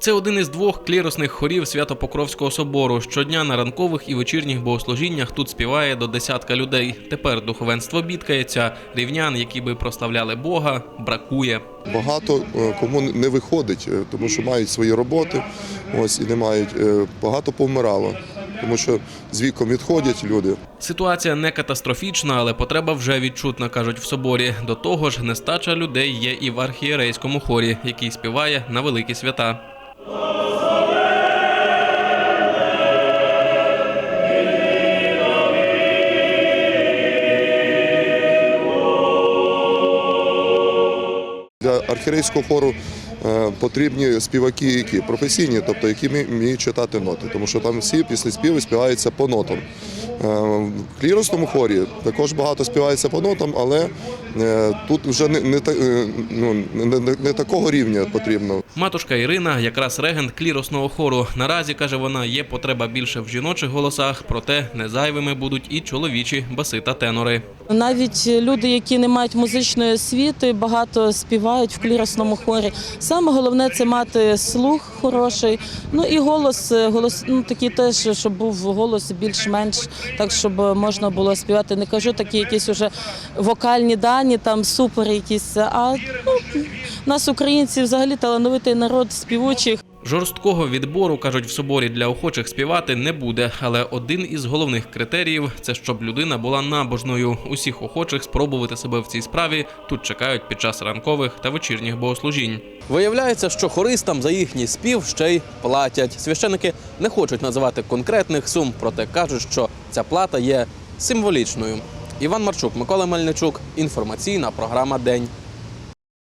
Це один із двох кліросних хорів Свято-Покровського собору. Щодня на ранкових і вечірніх богослужіннях тут співає до десятка людей. Тепер духовенство бідкається. Рівнян, які би прославляли Бога, бракує. Багато е, кому не виходить, е, тому що мають свої роботи, ось і не мають. Е, Багато повмирало, тому що з віком відходять люди. Ситуація не катастрофічна, але потреба вже відчутна, кажуть в соборі. До того ж, нестача людей є і в архієрейському хорі, який співає на великі свята. Для архірейського хору потрібні співаки, які професійні, тобто які вмі- вміють читати ноти, тому що там всі після співу співаються по нотам. Е, В кліросному хорі також багато співається по нотам, але е, тут вже не, не, та- е, ну, не, не, не такого рівня потрібно. Матушка Ірина якраз регент кліросного хору. Наразі каже вона, є потреба більше в жіночих голосах, проте не зайвими будуть і чоловічі баси та тенори. Навіть люди, які не мають музичної освіти, багато співають в кліросному хорі. Саме головне це мати слух хороший. Ну і голос, е, голос ну такий теж, щоб був голос більш-менш, так щоб можна було співати. Не кажу такі якісь уже вокальні дані, там супер якісь. А ну, нас українці взагалі талановитий народ співучих. Жорсткого відбору кажуть в соборі для охочих співати не буде, але один із головних критеріїв це щоб людина була набожною. Усіх охочих спробувати себе в цій справі тут чекають під час ранкових та вечірніх богослужінь. Виявляється, що хористам за їхній спів ще й платять. Священики не хочуть називати конкретних сум, проте кажуть, що ця плата є символічною. Іван Марчук, Микола Мельничук. Інформаційна програма День.